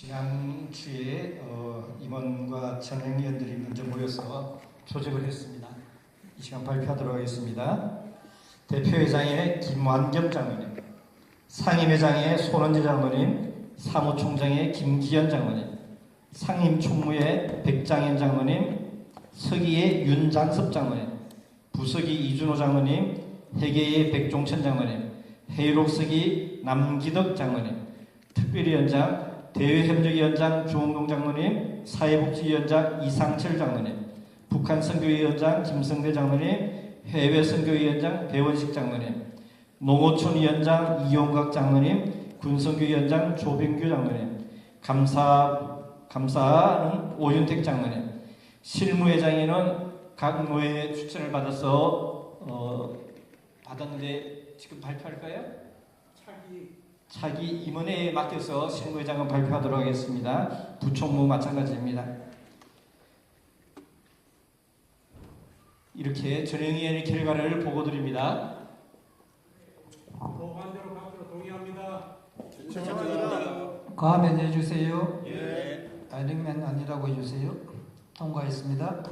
지난주에 어, 임원과 전행위원들이 먼저 모여서 조직을 했습니다. 이 시간 발표하도록 하겠습니다. 대표회장의 김완겸 장로님, 상임회장의 손원재 장로님, 사무총장의 김기현 장로님, 상임총무의 백장현 장로님, 서기의 윤장섭 장로님, 부서기 이준호 장로님, 회계의 백종천 장로님, 회의록서기 남기덕 장로님, 특별위원장 대외협력위원장 조홍동 장로님, 사회복지위원장 이상철 장로님, 북한 선교위원장 김성대 장로님, 해외 선교위원장 배원식 장로님, 농어촌 위원장 이용각 장로님, 군선교위원장 조병규 장로님, 감사 감사는 오윤택 장로님, 실무회장에는 각 노회 추천을 받아서 어, 받았는데 지금 발표할까요? 차기 임원회에 맡겨서 실무회장은 발표하도록 하겠습니다. 부총무 마찬가지입니다. 이렇게 전형위원회 결과를 보고 드립니다. 보관대로 받도록 동의합니다. 과면 해주세요. 아이링맨 아니라고 해주세요. 통과했습니다.